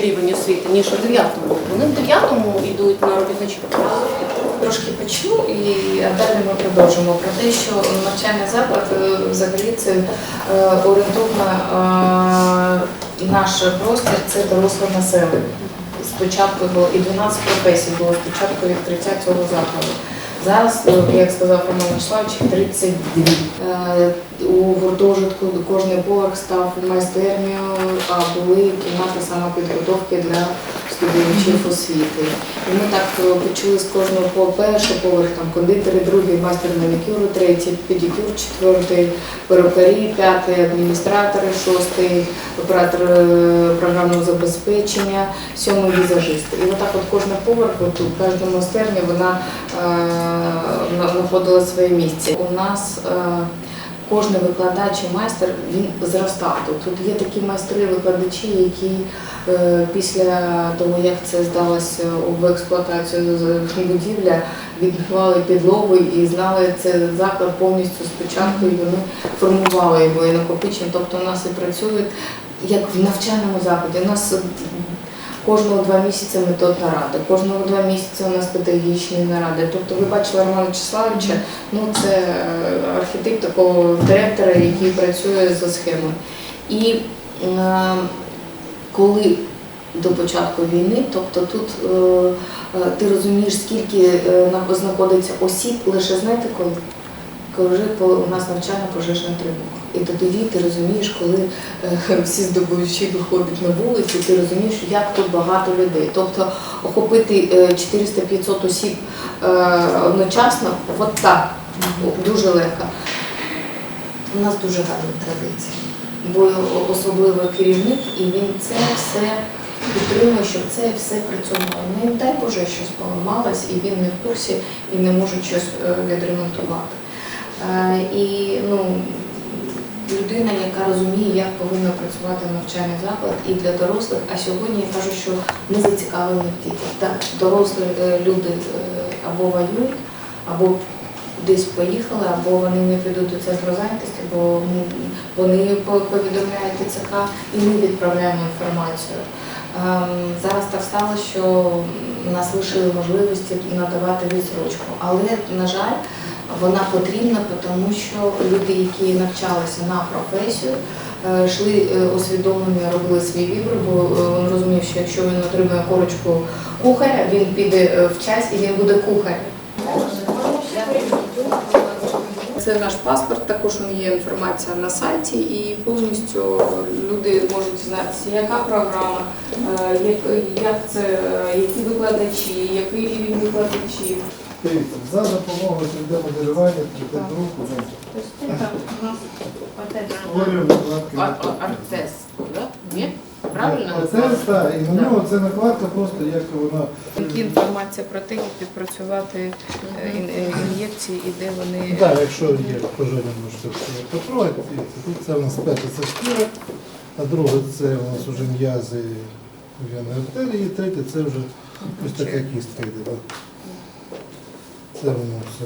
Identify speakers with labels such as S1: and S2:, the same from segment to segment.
S1: рівень освіти, ніж у 9-му. Вони в 9-му йдуть на робітничі
S2: Трошки почну і далі ми продовжимо про те, що навчальний заклад е, взагалі це е, орієнтовно е, наш простір це доросле населення. Спочатку було і 12 професій було спочатку відкриття цього закладу. Зараз, е, як сказав Роман Вячеславович, 32. Е, У гуртожитку кожний поверх став майстернею, а були кімнати самопідготовки для студентів освіти. І ми так е, почали з кожного по перший поверх, там кондитери, другий майстер манікюру, третій педикюр, четвертий перукарі, п'ятий адміністратори, шостий оператор е, програмного забезпечення, сьомий візажист. І отак от кожен поверх, от у кожному майстерні вона е, знаходила своє місце. У нас е, Кожен викладач і майстер він зростав. Тут є такі майстри, викладачі, які е, після того, як це здалося в експлуатацію будівля, відбивали підлогу і знали це заклад повністю спочатку, і вони формували його і накопичення. Тобто у нас і працюють як в навчальному закладі. У нас Кожного два місяці методна рада, кожного два місяці у нас педагогічні наради. Тобто ви бачили Романа Вячеславовича, ну це е, архетип такого директора, який працює за схемою. І е, коли до початку війни, тобто тут е, е, ти розумієш, скільки е, знаходиться осіб, лише знаєте коли? Коли у нас навчальна пожежна тривога. І тоді ти розумієш, коли е, всі здобувачі виходять на вулицю, ти розумієш, як тут багато людей. Тобто охопити е, 400-500 осіб е, одночасно, от так, дуже легко. У нас дуже гарні традиції. Бо особливо керівник, і він це все підтримує, щоб це все працювало. Не дай Боже, щось поламалось, і він не в курсі і не може щось е, відремонтувати. Е, І ну, людина, яка розуміє, як повинен працювати навчальний заклад і для дорослих. А сьогодні я кажу, що ми зацікавлені в дітях. Так, дорослі е, люди е, або воюють, або десь поїхали, або вони не підуть до центру зайнятості, бо вони по- повідомляють ТЦК і ми відправляємо інформацію. Ем, Зараз так стало, що нас лишили можливості надавати відсрочку. Але, на жаль, вона потрібна, тому що люди, які навчалися на професію, е, йшли е, усвідомлення, робили свій вибір, бо е, він розумів, що якщо він отримує корочку кухаря, він піде в час і він буде кухарем. Це наш паспорт, також є інформація на сайті, і повністю люди можуть дізнатися, яка програма, як, це, які викладачі, який рівень викладачів.
S3: Дивіться, за допомогою 3D-моделювання, 3D-друку, створюємо накладки.
S1: Артес, так? Ні? Правильно?
S3: Це, так, і на нього це накладка просто як вона.
S2: Які інформація про те, як відпрацювати е, ін- е, ін'єкції і де вони
S3: Так, якщо є бажання, можете потрогати. Дивіться, Тут це у нас перше це шкіра, а друге це у нас вже м'язи вени артерії, і третє це вже ось така кістка йде. Це воно все.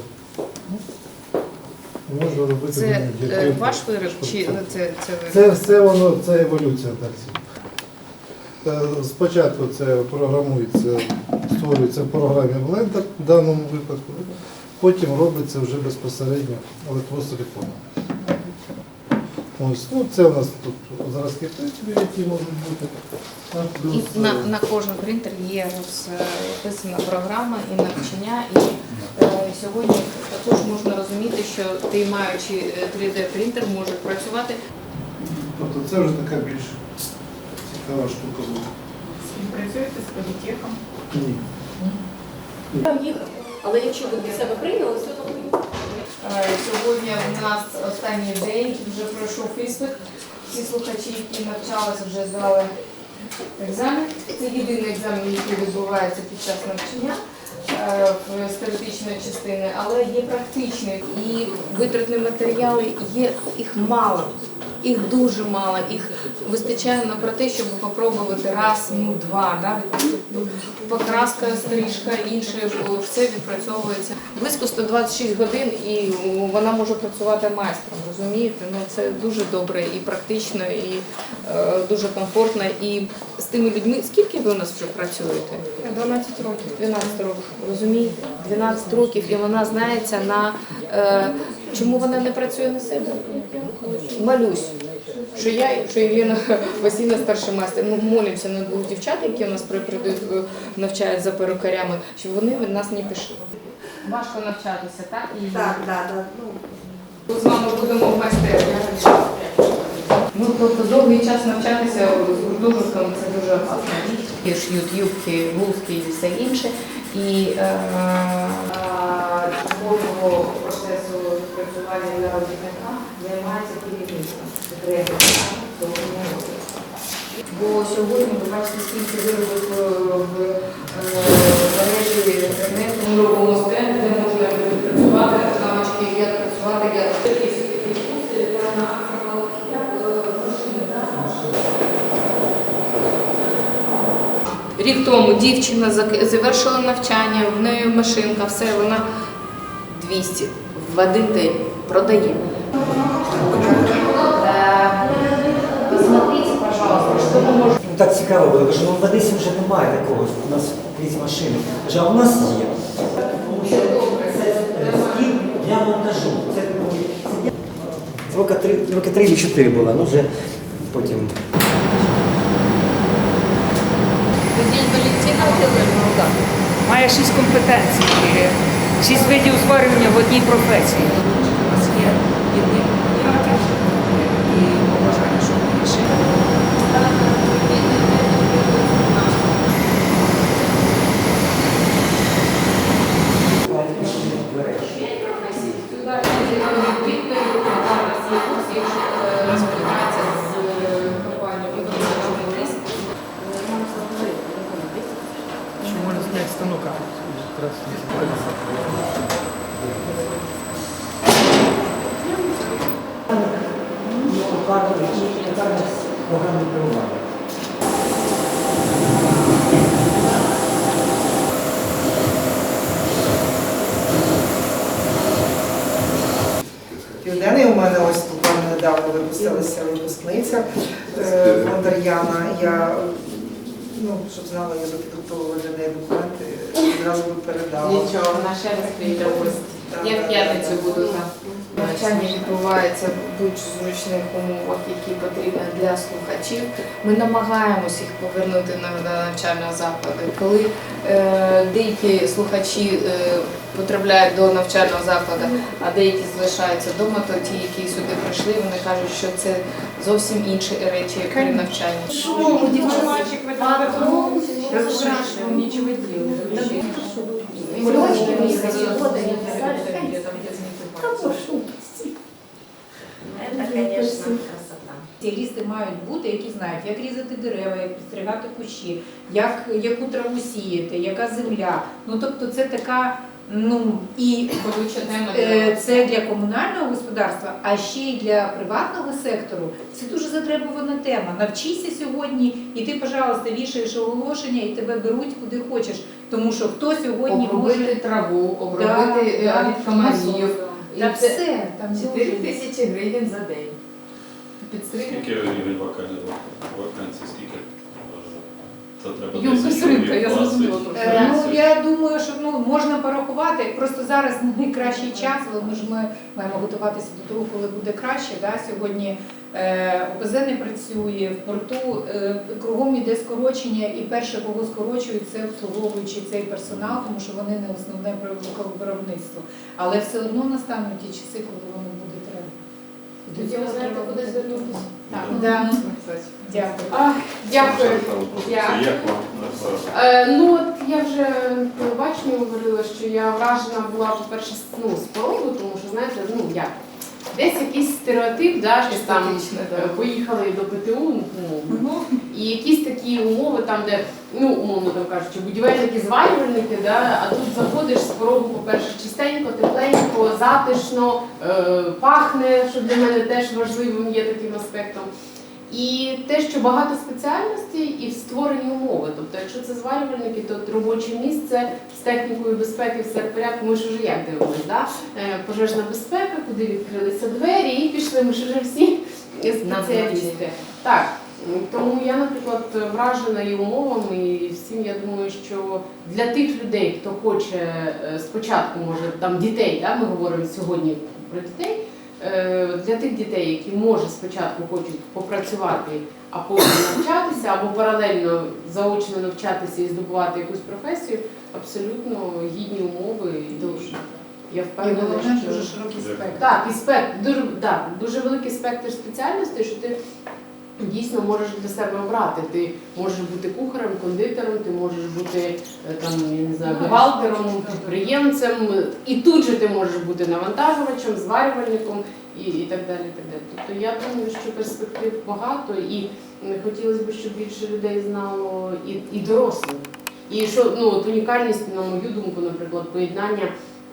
S3: Ну, Можна робити.
S2: це е, ваш вироб чи ну, це, це вироб?
S3: Це все воно, це еволюція далі. Е, Спочатку це програмується, створюється в програмі Blender в даному випадку, потім робиться вже безпосередньо електросиліконом. Ось, ну, це у нас тут зразки принтерів, які можуть бути. А плюс,
S2: І на,
S3: е,
S2: на кожен принтер є розписана програма і навчання. І сьогодні також можна розуміти, що ти, маючи 3D принтер, може працювати.
S3: Тобто це вже така більш цікава штука буде.
S2: Працюєте з політехом?
S3: Ні.
S1: Там. Але якщо ви для себе прийняли, все то
S2: Е, Сьогодні у нас останній день, вже пройшов іспит. Всі слухачі, які навчалися, вже здали екзамен. Це єдиний екзамен, який відбувається під час навчання е, з теоретичної частини, але є практичні і витратні матеріали, є їх мало. Їх дуже мало, їх вистачає на про те, щоб попробувати раз, ну два. Да? Покраска, стрижка, інше, все відпрацьовується. Близько 126 годин і вона може працювати майстром, розумієте? Ну це дуже добре і практично, і е, дуже комфортно. І з тими людьми, скільки ви у нас вже працюєте?
S4: 12 років.
S2: 12 років, розумієте? 12 років, і вона знається на е, чому вона не працює на себе? Малюсь. Що я, що Єлена Васильівна старший майстер, ну молимося на двох дівчат, які у нас при- прийдуть, е, навчають за перукарями, щоб вони від нас не пішли. Важко навчатися, так? І
S1: Так, так, так. Ну,
S2: ми з вами будемо в майстерні. Ну, тобто довгий час навчатися з гуртожитком це дуже опасно. І ш'ють юбки, блузки і все інше. І е, такого процесу відпрацювання для робітника займається керівництво підприємства. Бо сьогодні ви бачите, скільки виробів е, в е, мережі інтернету. Ми робимо стенд, де можна працювати, навички, як працювати, як е, Рік тому дівчина завершила навчання, в неї машинка, все, вона 200 в один день продає. Посмотрите, пожалуйста, що.
S5: Ну, так цікаво було, кажу, ну в Одесі вже немає такого, у нас крізь машини. А у нас є. Тому що це стіл для монтажу. Це ну, роки три, роки три чи чотири було, ну вже потім.
S2: День Валентина так.
S4: Має шість компетенцій, шість видів зварювання в одній професії. У нас є єдині поняття і побажання, щоб більше.
S6: Можно снять станок.
S5: програмне керування.
S7: Південний у мене ось буквально недавно випустилася випускниця е, Бондар'яна. Я, ну, щоб знала, я би підготувала для неї одразу би передала.
S2: Нічого, вона ще раз прийде в гості. Я в п'ятницю буду там. Навчання відбувається в більш зручних умовах, які потрібні для слухачів. Ми намагаємось їх повернути на на навчальні заклади. Коли е, деякі слухачі е, потрапляють до навчального закладу, а деякі залишаються вдома, то ті, які сюди прийшли, вони кажуть, що це зовсім інші речі при навчанні.
S4: Шуму, дівчаточок, ви там
S2: Страшно, нічого ділати.
S1: Кулечки вода не писали,
S8: Это, конечно, красота.
S9: Спеціалісти мають бути, які знають, як різати дерева, як підстригати кущі, як яку траву сіяти, яка земля. Ну тобто це така, ну і е, це для комунального господарства, а ще й для приватного сектору. Це дуже затребувана тема. Навчися сьогодні, і ти, пожалуйста, вішаєш оголошення, і тебе беруть куди хочеш. Тому що хто сьогодні
S2: обробити
S9: може
S2: траву, обробити е,
S9: да,
S2: від комарів.
S9: Та
S2: це
S9: все там
S2: 4 тисячі гривень за день. Підстригти.
S10: Скільки рівень вакансій, скільки е, це треба
S2: Юмкость
S10: 10
S2: ринка, я зрозуміла
S10: 20.
S9: Е, Ну я думаю, що ну можна порахувати. Просто зараз не найкращий час, але ми ж ми маємо готуватися до того, коли буде краще. Да? Сьогодні е, ОПЗ не працює в порту, е, кругом іде скорочення, і перше, кого скорочують, це обслуговуючи цей персонал, тому що вони не основне виробництво. Але все одно настануть ті часи, коли воно буде
S2: Тоді ви знаєте, куди звернутися?
S9: Так, да. Дякую.
S2: А, дякую.
S11: Е, ну от я вже побачення говорила, що я вражена була, по-перше, ну, з тому що знаєте, ну як десь якийсь стереотип, да, що там е, поїхали до ПТУ, ну, і якісь такі умови, там, де, ну, умовно там кажучи, будівельники, зварювальники, да, а тут заходиш з порогу, по-перше, чистенько, тепленько, затишно, е, пахне, що для мене теж важливим є таким аспектом. І те, що багато спеціальностей і створені умови. Тобто, якщо це зварювальники, то робоче місце з технікою безпеки, все в порядку. Ми ж вже як дивимося, да? Е, пожежна безпека, куди відкрилися двері, і пішли. Ми ж вже всі спеціалісти. Так. Тому я, наприклад, вражена і умовами, і всім я думаю, що для тих людей, хто хоче е, спочатку, може там дітей, да, ми говоримо сьогодні про дітей. Е, Для тих дітей, які може спочатку хочуть попрацювати, а потім навчатися, або паралельно заочно навчатися і здобувати якусь професію, абсолютно гідні умови. І дуже я впевнена, що
S9: дуже широкий спектр.
S11: так, і спектр дуже, да, дуже великий спектр спеціальностей, що ти дійсно можеш для себе обрати. Ти можеш бути кухарем, кондитером, ти можеш бути е, там, я не знаю, бухгалтером, підприємцем, і тут же ти можеш бути навантажувачем, зварювальником і, і так далі. І так далі. Тобто я думаю, що перспектив багато і хотілося б, щоб більше людей знало і, і дорослих. І що ну от унікальність, на мою думку, наприклад, поєднання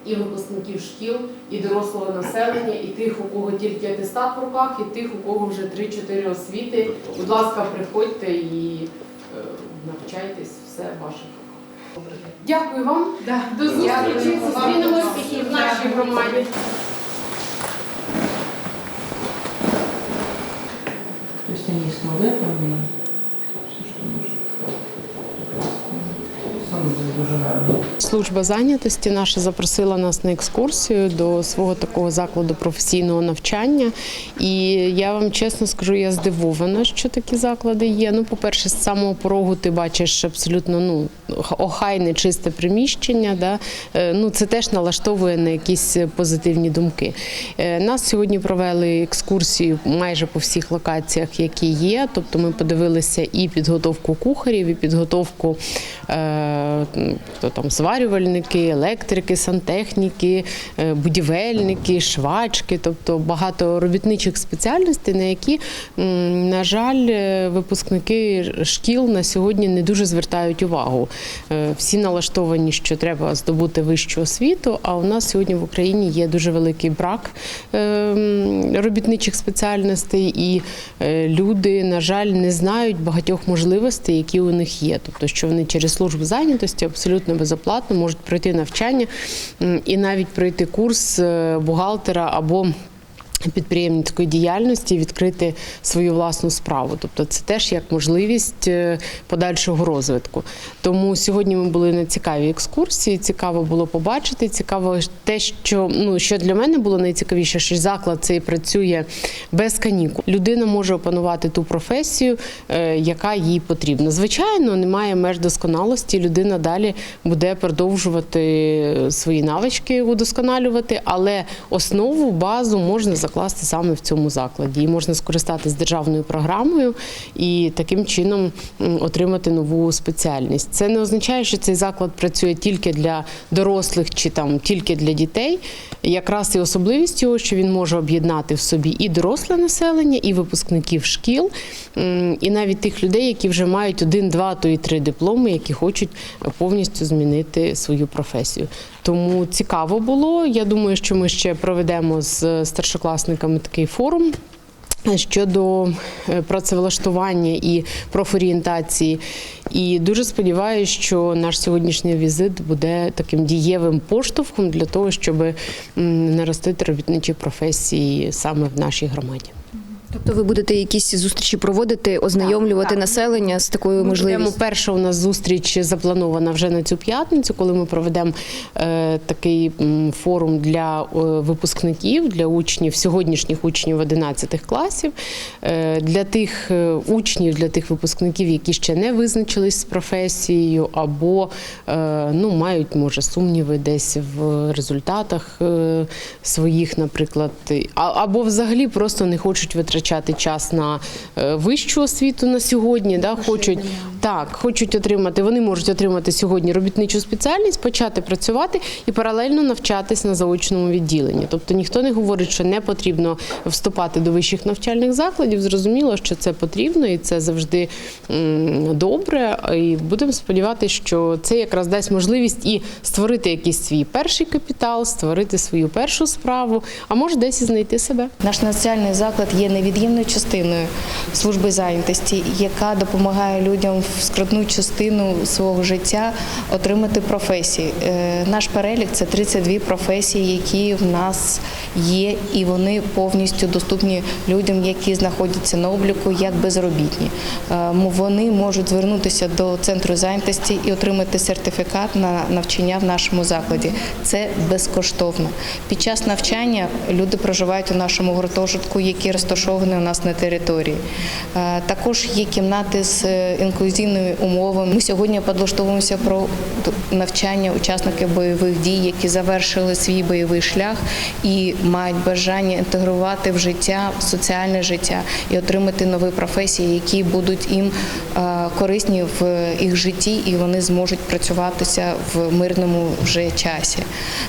S11: і випускників шкіл, і дорослого населення, і тих, у кого тільки атестат в руках, і тих, у кого вже 3-4 освіти. Будь ласка, приходьте і е, навчайтесь, все в ваших руках. Дякую вам.
S9: Да.
S11: До зустрічі. Зустрінемось в нашій громаді.
S6: То есть они что нужно. Сам дуже гарно.
S12: Служба зайнятості наша запросила нас на екскурсію до свого такого закладу професійного навчання. І я вам чесно скажу, я здивована, що такі заклади є. Ну, по-перше, з самого порогу ти бачиш абсолютно ну, охайне, чисте приміщення. Да? Е, Ну, це теж налаштовує на якісь позитивні думки. Е, Нас сьогодні провели екскурсію майже по всіх локаціях, які є. Тобто ми подивилися і підготовку кухарів, і підготовку е, хто там зварювальники, електрики, сантехніки, е, будівельники, швачки, тобто багато робітничих спеціальностей, на які, на жаль, е, випускники шкіл на сьогодні не дуже звертають увагу. Е, Всі налаштовані, що треба здобути вищу освіту. А у нас сьогодні в Україні є дуже великий брак робітничих спеціальностей, і люди, на жаль, не знають багатьох можливостей, які у них є. Тобто, що вони через службу зайнятості абсолютно безоплатно можуть пройти навчання і навіть пройти курс е, бухгалтера або підприємницької діяльності, відкрити свою власну справу. Тобто це теж як можливість е, подальшого розвитку. Тому сьогодні ми були на цікавій екскурсії. Цікаво було побачити. Цікаво те, що ну що для мене було найцікавіше, що заклад цей працює без канікул. Людина може опанувати ту професію, е, яка їй потрібна. Звичайно, немає меж досконалості. Людина далі буде продовжувати свої навички удосконалювати, але основу базу можна закласти саме в цьому закладі. І можна скористатися державною програмою і таким чином отримати нову спеціальність. Це не означає, що цей заклад працює тільки для дорослих чи там тільки для дітей. Якраз і особливість його, що він може об'єднати в собі і доросле населення, і випускників шкіл, і навіть тих людей, які вже мають один, два, то і три дипломи, які хочуть повністю змінити свою професію. Тому цікаво було. Я думаю, що ми ще проведемо з старшокласниками такий форум. Щодо е, працевлаштування і профорієнтації, і дуже сподіваюся, що наш сьогоднішній візит буде таким дієвим поштовхом для того, щоб наростити робітничі професії саме в нашій громаді.
S13: Тобто ви будете якісь зустрічі проводити, ознайомлювати
S12: так.
S13: населення з такою можливістю?
S12: перша у нас зустріч запланована вже на цю п'ятницю, коли ми проведемо е, такий форум для е, випускників, для учнів, сьогоднішніх учнів 11 класів, е, для тих е, учнів, для тих випускників, які ще не визначились з професією, або е, ну, мають, може, сумніви десь в результатах е, своїх, наприклад, або взагалі просто не хочуть витрачати витрачати час на е, вищу освіту на сьогодні. Да, хочуть так, хочуть отримати. Вони можуть отримати сьогодні робітничу спеціальність, почати працювати і паралельно навчатись на заочному відділенні. Тобто ніхто не говорить, що не потрібно вступати до вищих навчальних закладів. Зрозуміло, що це потрібно і це завжди добре. І будемо сподіватися, що це якраз дасть можливість і створити якийсь свій перший капітал, створити свою першу справу, а може десь і знайти себе.
S2: Наш навчальний заклад є невід'ємною частиною служби зайнятості, яка допомагає людям в скрутну частину свого життя отримати професії. Е, Наш перелік це 32 професії, які в нас є, і вони повністю доступні людям, які знаходяться на обліку як безробітні. Е, Вони можуть звернутися до центру зайнятості і отримати сертифікат на навчання в нашому закладі. Це безкоштовно. Під час навчання люди проживають у нашому гуртожитку, який розташований у нас на території. Е, Також є кімнати з інклюзійними інклюзивними умовами. Ми сьогодні підлаштовуємося про навчання учасників бойових дій, які завершили свій бойовий шлях і мають бажання інтегрувати в життя в соціальне життя і отримати нові професії, які будуть їм е, корисні в їх житті, і вони зможуть працюватися в мирному вже часі.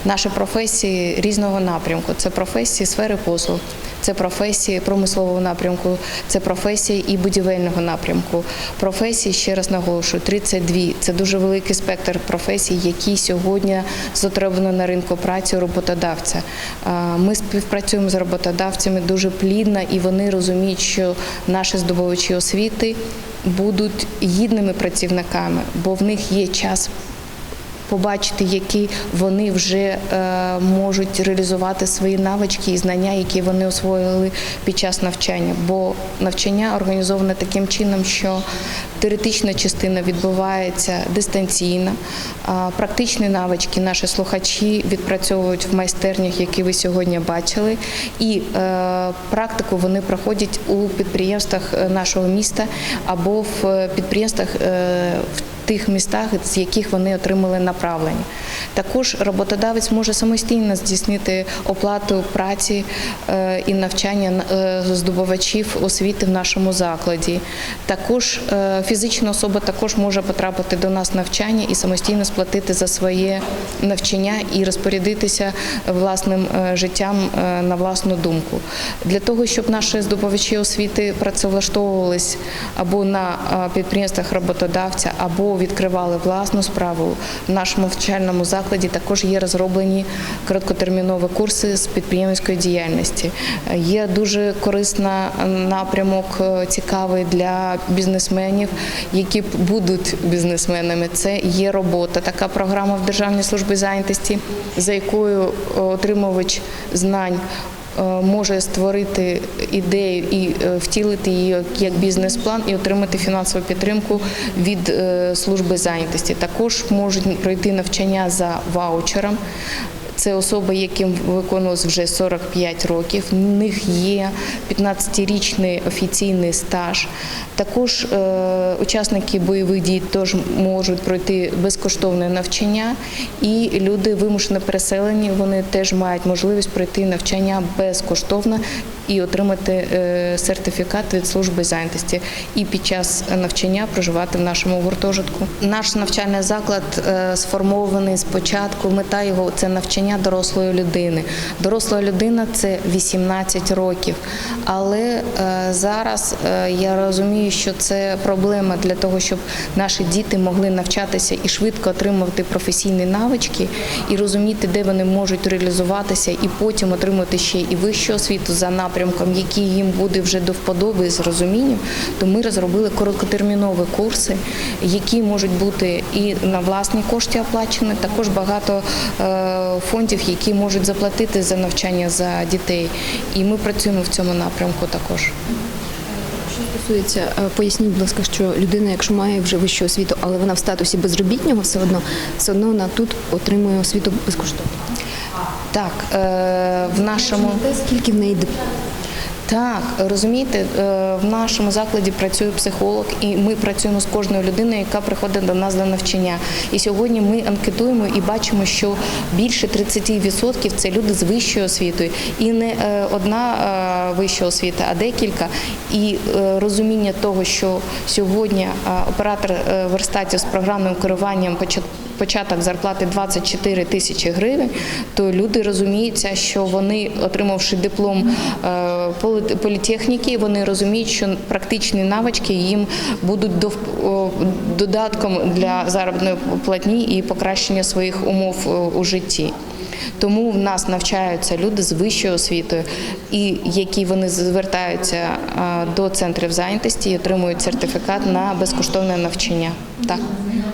S2: Наші професії різного напрямку це професії сфери послуг. Це професії промислового напрямку, це професії і будівельного напрямку. Професії, ще раз наголошую, 32. Це дуже великий спектр професій, які сьогодні затребувані на ринку праці роботодавця. Ми співпрацюємо з роботодавцями дуже плідно, і вони розуміють, що наші здобувачі освіти будуть гідними працівниками, бо в них є час побачити, які вони вже е, можуть реалізувати свої навички і знання, які вони освоїли під час навчання. Бо навчання організоване таким чином, що теоретична частина відбувається дистанційно, практичні навички наші слухачі відпрацьовують в майстернях, які ви сьогодні бачили, і е, практику вони проходять у підприємствах е, нашого міста або в підприємствах в тих містах, з яких вони отримали направлення. Також роботодавець може самостійно здійснити оплату праці е, і навчання е, здобувачів освіти в нашому закладі. Також е, фізична особа також може потрапити до нас навчання і самостійно сплатити за своє навчання і розпорядитися власним життям на власну думку. Для того, щоб наші здобувачі освіти працевлаштовувались або на підприємствах роботодавця, або відкривали власну справу в нашому навчальному закладі, також є розроблені короткотермінові курси з підприємницької діяльності. Е, Є дуже корисна напрямок, е, цікавий для бізнесменів, які будуть бізнесменами. Це є робота. Така програма в Державній службі зайнятості, за якою е, отримувач знань е, може створити ідею і е, втілити її як- як бізнес-план і отримати фінансову підтримку від е, служби зайнятості. Також можуть пройти навчання за ваучером. Це особи, яким виконувалось вже 45 років. В них є 15-річний офіційний стаж. Також е, учасники бойових дій теж можуть пройти безкоштовне навчання, і люди вимушено переселені. Вони теж мають можливість пройти навчання безкоштовно і отримати е, сертифікат від служби зайнятості. І під час навчання проживати в нашому гуртожитку. Наш навчальний заклад е, сформований спочатку. Мета його це навчання дорослої людини. Доросла людина це 18 років. Але е, зараз е, я розумію, що це проблема для того, щоб наші діти могли навчатися і швидко отримувати професійні навички і розуміти, де вони можуть реалізуватися, і потім отримати ще і вищу освіту за напрямком, який їм буде вже до вподоби з розумінням. То ми розробили короткотермінові курси, які можуть бути і на власні кошти оплачені. Також багато е, фондів, які можуть заплатити за навчання за дітей. І ми працюємо в цьому напрямку також.
S13: Що стосується, е, поясніть, будь ласка, що людина, якщо має вже вищу освіту, але вона в статусі безробітнього, все одно все одно вона тут отримує освіту безкоштовно.
S2: Так, е, в нашому
S13: Скільки в неї
S2: Так, розумієте, е, в нашому закладі працює психолог, і ми працюємо з кожною людиною, яка приходить до нас до навчання. І сьогодні ми анкетуємо і бачимо, що більше 30% це люди з вищою освітою, і не е, одна е, вища освіта, а декілька. І розуміння того, що сьогодні оператор верстатів з програмним керуванням почат- початок зарплати 24 тисячі гривень, то люди розуміються, що вони, отримавши диплом е, політехніки, вони розуміють, що практичні навички їм будуть додатком для заробітної платні і покращення своїх умов е, у житті. Тому в нас навчаються люди з вищою освітою, і які вони звертаються е, до центрів зайнятості і отримують сертифікат на безкоштовне навчання. Так.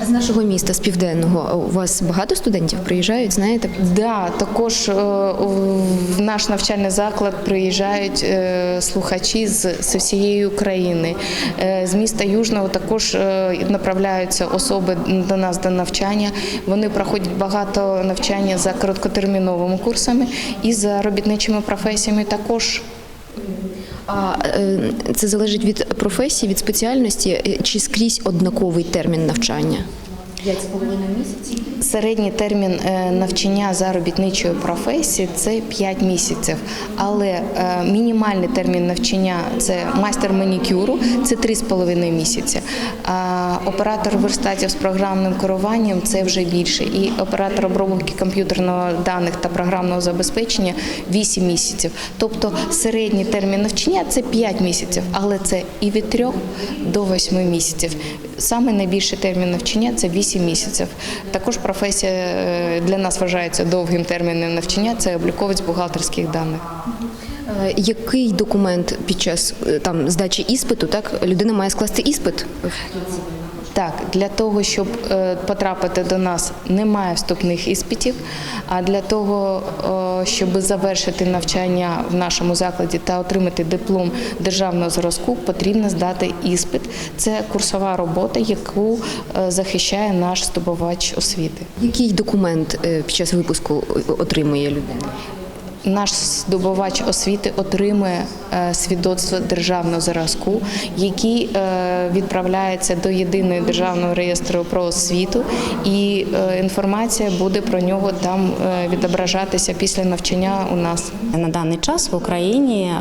S13: А з нашого міста, з південного, у вас багато студентів приїжджають, знаєте?
S2: Да, також е, в наш навчальний заклад приїжджають е, слухачі з, з всієї України. Е, З міста Южного також направляються особи до нас до навчання. Вони проходять багато навчання за короткотерміновими курсами і за робітничими професіями також.
S13: А е, це залежить від професії, від спеціальності, е, чи скрізь однаковий термін навчання? П'ять з половиною місяців.
S2: Середній термін е, навчання заробітничої професії це 5 місяців, але е, мінімальний термін навчання це майстер манікюру, це 3,5 місяці. А оператор верстатів з програмним керуванням це вже більше. І оператор обробки комп'ютерного даних та програмного забезпечення 8 місяців. Тобто середній термін навчання це 5 місяців, але це і від 3 до 8 місяців. Саме найбільший термін навчання це 8 місяців. Також професія е, для нас вважається довгим терміном навчання це обліковець бухгалтерських даних.
S13: Е, Який документ під час е, там здачі іспиту, так людина має скласти іспит?
S2: Так, для того, щоб е, потрапити до нас, немає вступних іспитів. А для того, е, щоб завершити навчання в нашому закладі та отримати диплом державного зразку, потрібно здати іспит. Це курсова робота, яку е, захищає наш здобувач освіти.
S13: Який документ під час випуску отримує людина?
S2: Наш здобувач освіти отримує е, свідоцтво державного зразку, який е, відправляється до єдиного державного реєстру про освіту, і е, інформація буде про нього там відображатися після навчання у нас.
S14: На даний час в Україні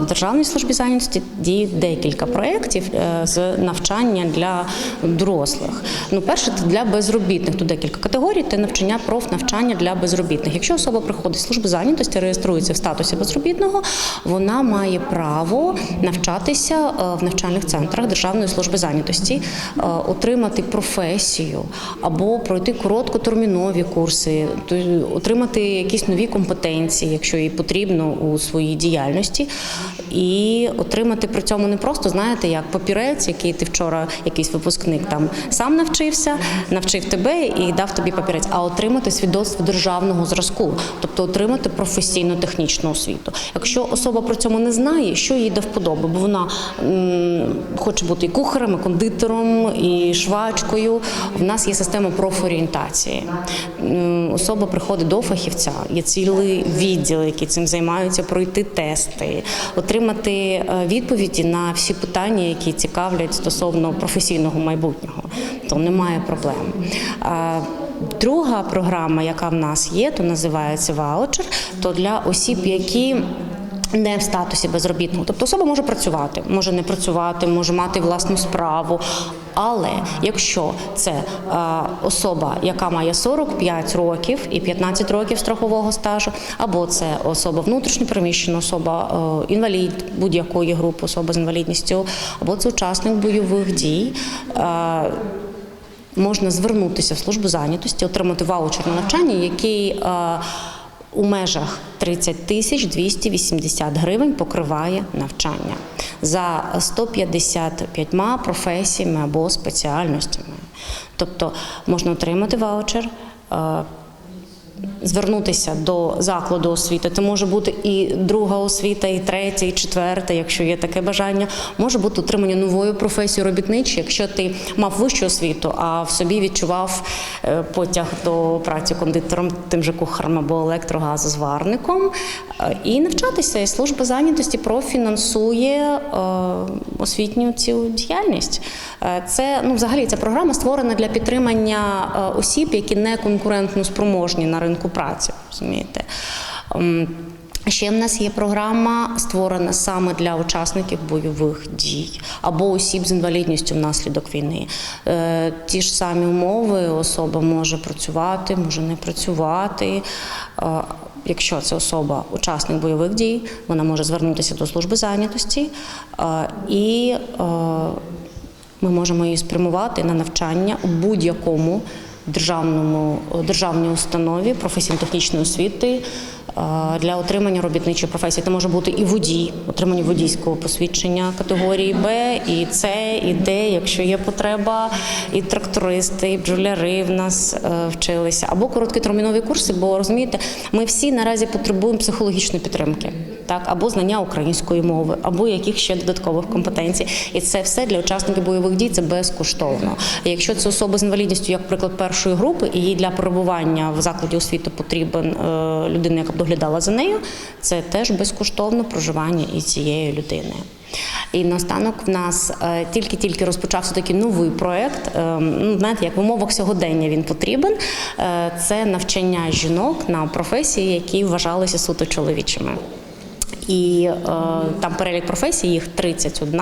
S14: в Державній службі зайнятості діють декілька проєктів з навчання для дорослих. Ну, перше для безробітних. Тут декілька категорій. Це навчання профнавчання для безробітних. Якщо особа приходить з служби зайнятості, реєструється в статусі безробітного, вона має право навчатися е, в навчальних центрах Державної служби зайнятості, е, отримати професію або пройти короткотермінові курси, отримати якісь нові компетенції, якщо їй потрібно у своїй діяльності, і отримати при цьому не просто знаєте, як папірець, який ти вчора якийсь випускник там сам навчився, навчив тебе і дав тобі папірець, а отримати свідоцтво державного зразку, тобто отримати професійну технічну освіту. Якщо особа про цьому не знає, що їй до вподоби, бо вона м, хоче бути і кухарем, і кондитером, і швачкою. В нас є система профорієнтації. Особа приходить до фахівця, є цілий відділ, який цим займаються, пройти тести, отримати е, відповіді на всі питання, які цікавлять стосовно професійного майбутнього. То немає проблем. Друга програма, яка в нас є, то називається ваучер, то для осіб, які не в статусі безробітного, тобто особа може працювати, може не працювати, може мати власну справу. Але якщо це е, особа, яка має 45 років і 15 років страхового стажу, або це особа внутрішньопереміщена особа, е, інвалід будь-якої групи, особа з інвалідністю, або це учасник бойових дій. Е, можна звернутися в службу зайнятості, отримати ваучер на навчання, який е, у межах 30 тисяч 280 гривень покриває навчання за 155 професіями або спеціальностями. Тобто можна отримати ваучер. Звернутися до закладу освіти. Це може бути і друга освіта, і третя, і четверта, якщо є таке бажання. Може бути отримання нової професії робітничої, якщо ти мав вищу освіту, а в собі відчував е, потяг до праці кондитером, тим же кухарем або електрогазозварником. Е, І навчатися. І служба зайнятості профінансує е, освітню цю діяльність. Це ну, взагалі ця програма створена для підтримання осіб, які не конкурентно спроможні на ринку праці. Розумієте? Ем, Ще в нас є програма, створена саме для учасників бойових дій або осіб з інвалідністю внаслідок війни. Е, Ті ж самі умови особа може працювати, може не працювати. Е, Якщо це особа учасник бойових дій, вона може звернутися до служби зайнятості е, і ми можемо її спрямувати на навчання у будь-якому державному державній установі професійно-технічної освіти е, для отримання робітничої професії. Це може бути і водій, отримання водійського посвідчення категорії Б, і С, і Д, якщо є потреба, і трактористи, і бджоляри в нас е, вчилися, або короткотермінові курси, бо розумієте, ми всі наразі потребуємо психологічної підтримки, так або знання української мови, або яких ще додаткових компетенцій. І це все для учасників бойових дій це безкоштовно. Якщо це особа з інвалідністю, як приклад першої групи, і їй для перебування в закладі освіти потрібен е, людина, яка б доглядала за нею, це теж безкоштовно проживання із цією людиною. І наостанок в нас е, тільки-тільки розпочався такий новий проект. е, Ну, знаєте, як в умовах сьогодення він потрібен. Це навчання жінок на професії, які вважалися суто чоловічими. І е, там перелік професій, їх 31.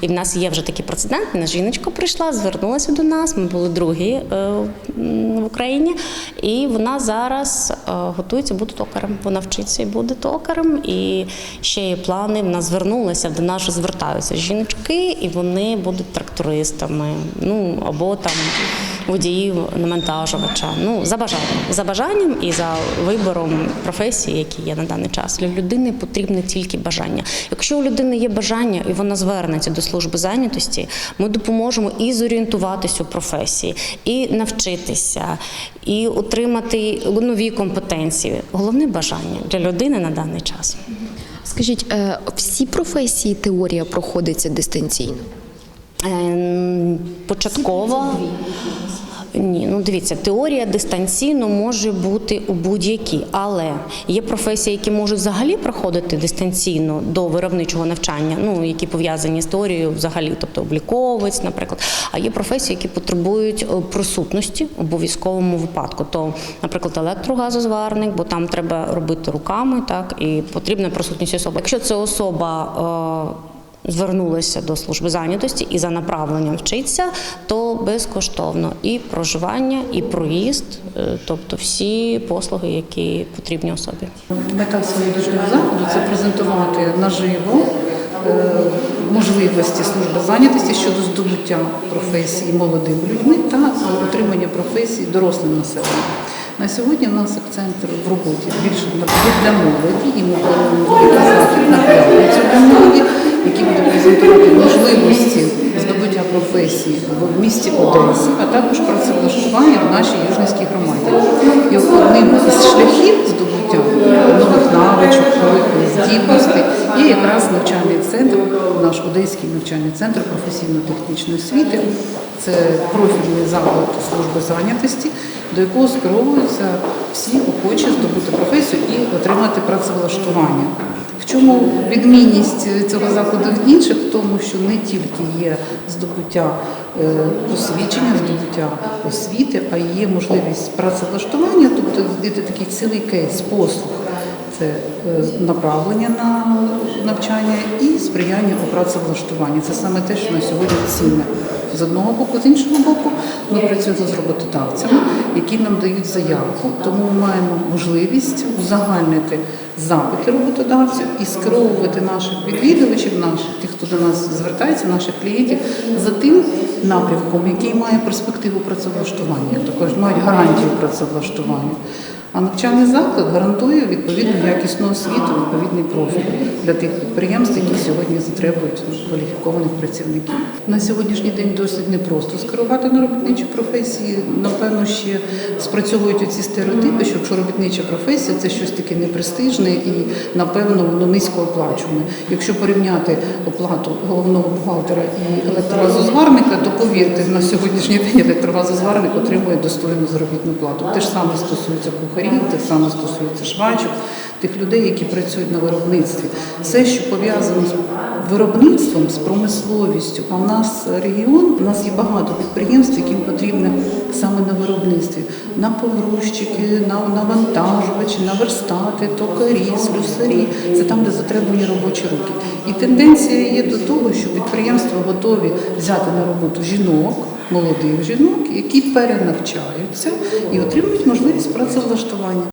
S14: І в нас є вже такий прецедент. Одна жіночка прийшла, звернулася до нас. Ми були другі е, в Україні, і вона зараз е, готується бути токарем. Вона вчиться і буде токарем. І ще є плани. Вона звернулася до нас, звертаються жіночки, і вони будуть трактористами. Ну або там водіїв навантажувача. Ну за бажанням, за бажанням і за вибором професії, які є на даний час. Для людини потрібне тільки бажання. Якщо у людини є бажання і вона звернеться до служби зайнятості, ми допоможемо і зорієнтуватися у професії, і навчитися, і отримати нові компетенції. Головне бажання для людини на даний час.
S13: Скажіть, е, всі професії теорія проходиться дистанційно?
S14: Ем, Початкова. Ні, ну дивіться, теорія дистанційно може бути у будь-якій, але є професії, які можуть взагалі проходити дистанційно до виробничого навчання, ну які пов'язані з теорією взагалі, тобто обліковець, наприклад. А є професії, які потребують е, присутності в обов'язковому випадку. То, наприклад, електрогазозварник, бо там треба робити руками, так і потрібна присутність особи. Якщо це особа. Звернулися до служби зайнятості і за направленням вчиться, то безкоштовно і проживання, і проїзд, е, тобто всі послуги, які потрібні особі.
S6: Мета сьогоднішнього заходу це презентувати наживо е, можливості служби зайнятості щодо здобуття професії молодими людьми та отримання професії дорослим населенням. На сьогодні у нас акцент в роботі більше для молоді, і ми плануємо захід на для молоді, який буде презентувати можливості здобуття професії в місті Одесі, а також працевлаштування в нашій Южненській громаді. І одним із шляхів здобуття нових навичок, нових здібностей є якраз навчальний центр, наш Одеський навчальний центр професійно-технічної освіти. Це профільний заклад служби зайнятості, до якого скеровуються всі охочі здобути професію і отримати працевлаштування. В чому відмінність цього закладу від інших? В тому, що не тільки є здобуття е, посвідчення, здобуття освіти, а є можливість працевлаштування, тобто є такий цілий кейс послуг. Це е, направлення на навчання і сприяння у працевлаштуванні. Це саме те, що на сьогодні цінне. З одного боку, з іншого боку, ми працюємо з роботодавцями, які нам дають заявку, тому ми маємо можливість узагальнити запити роботодавців і скеровувати наших відвідувачів, наших тих, хто до нас звертається, наших клієнтів за тим напрямком, який має перспективу працевлаштування, також мають гарантію працевлаштування. А навчальний заклад гарантує відповідну якісну освіту, відповідний профіль для тих підприємств, які сьогодні затребують кваліфікованих працівників. На сьогоднішній день досить непросто скерувати на робітничі професії. Напевно, ще спрацьовують оці стереотипи, що якщо робітнича професія це щось таке непрестижне і, напевно, воно низько оплачуване. Якщо порівняти оплату головного бухгалтера і електрогазозварника, то повірте, на сьогоднішній день електрогазозварник отримує достойну заробітну плату. Те ж саме стосується кухарів, те ж саме стосується швачок, тих людей, які працюють на виробництві. Все, що пов'язано з виробництвом, з промисловістю. А в нас регіон, у нас є багато підприємств, яким потрібно саме на виробництві. На погрузчики, на навантажувачі, на верстати, токарі, слюсарі. Це там, де затребувані робочі руки. І тенденція є до того, що підприємства готові взяти на роботу жінок. Молодих жінок, які перенавчаються і отримують можливість працевлаштування.